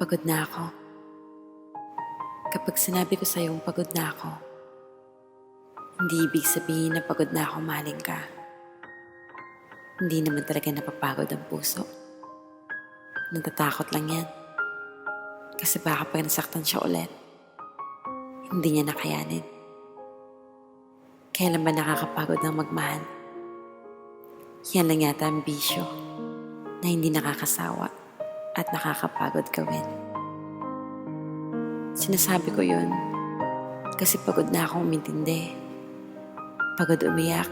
Pagod na ako. Kapag sinabi ko sa'yong pagod na ako, hindi ibig sabihin na pagod na ako maling ka. Hindi naman talaga napapagod ang puso. Natatakot lang yan. Kasi baka pag nasaktan siya ulit, hindi niya nakayanin. Kailan ba nakakapagod ng magmahal? Yan lang yata ang bisyo na hindi nakakasawa at nakakapagod gawin. Sinasabi ko yun kasi pagod na akong umintindi. Pagod umiyak.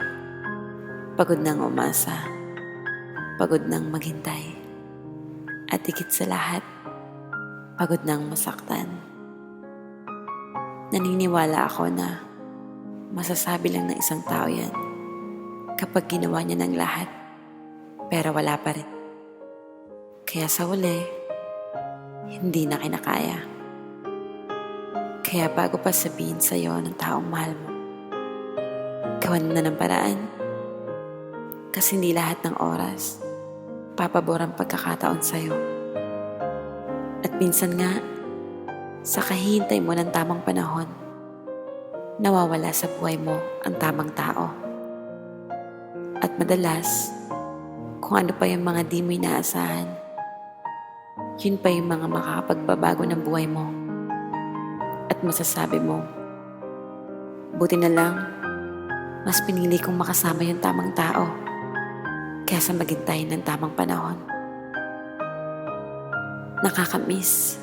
Pagod nang umasa. Pagod nang maghintay. At higit sa lahat, pagod nang masaktan. Naniniwala ako na masasabi lang ng isang tao yan kapag ginawa niya ng lahat pero wala pa rin. Kaya sa uli, hindi na kinakaya. Kaya bago pa sabihin sa'yo ng taong mahal mo, gawan na ng paraan. Kasi hindi lahat ng oras papabor ang pagkakataon sa'yo. At minsan nga, sa kahihintay mo ng tamang panahon, nawawala sa buhay mo ang tamang tao. At madalas, kung ano pa yung mga di mo inaasahan, yun pa yung mga makakapagbabago ng buhay mo. At masasabi mo, buti na lang, mas pinili kong makasama yung tamang tao kaysa maghintay ng tamang panahon. Nakakamiss.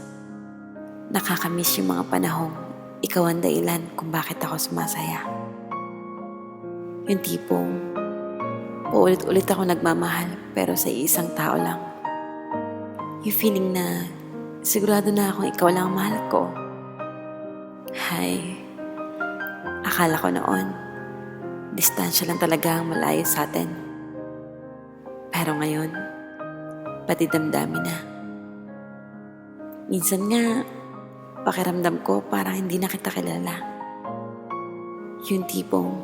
Nakakamiss yung mga panahong ikaw ang dahilan kung bakit ako sumasaya. Yung tipong paulit-ulit ako nagmamahal pero sa isang tao lang. Yung feeling na sigurado na akong ikaw lang ang mahal ko. Hay, akala ko noon, distansya lang talaga ang malayo sa atin. Pero ngayon, pati damdamin na. Minsan nga, pakiramdam ko parang hindi na kita kilala. Yung tipong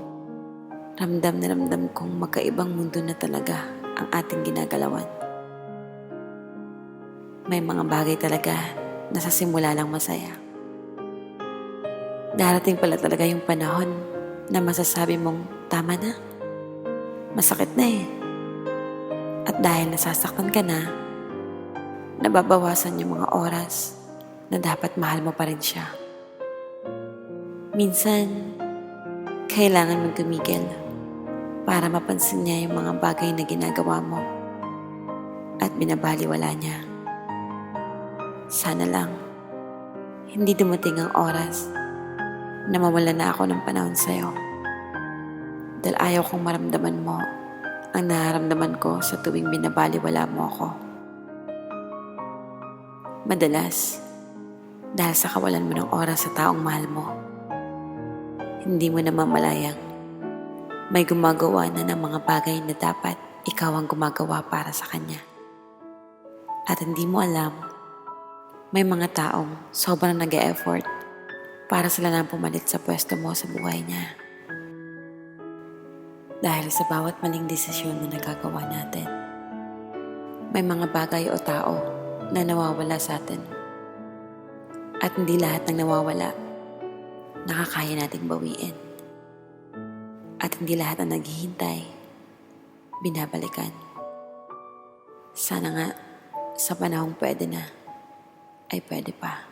ramdam na ramdam kong magkaibang mundo na talaga ang ating ginagalawan. May mga bagay talaga na sa simula lang masaya. Darating pala talaga yung panahon na masasabi mong tama na. Masakit na eh. At dahil nasasaktan ka na, nababawasan yung mga oras na dapat mahal mo pa rin siya. Minsan, kailangan mong tumigil para mapansin niya yung mga bagay na ginagawa mo at binabaliwala niya. Sana lang, hindi dumating ang oras na mawala na ako ng panahon sa'yo. Dahil ayaw kong maramdaman mo ang nararamdaman ko sa tuwing binabaliwala mo ako. Madalas, dahil sa kawalan mo ng oras sa taong mahal mo, hindi mo namamalayang may gumagawa na ng mga bagay na dapat ikaw ang gumagawa para sa kanya. At hindi mo alam, may mga taong sobrang nag effort para sila na pumalit sa pwesto mo sa buhay niya. Dahil sa bawat maling desisyon na nagagawa natin, may mga bagay o tao na nawawala sa atin. At hindi lahat ng nawawala, nakakaya nating bawiin. At hindi lahat ng naghihintay, binabalikan. Sana nga, sa panahong pwede na, ay pwede pa.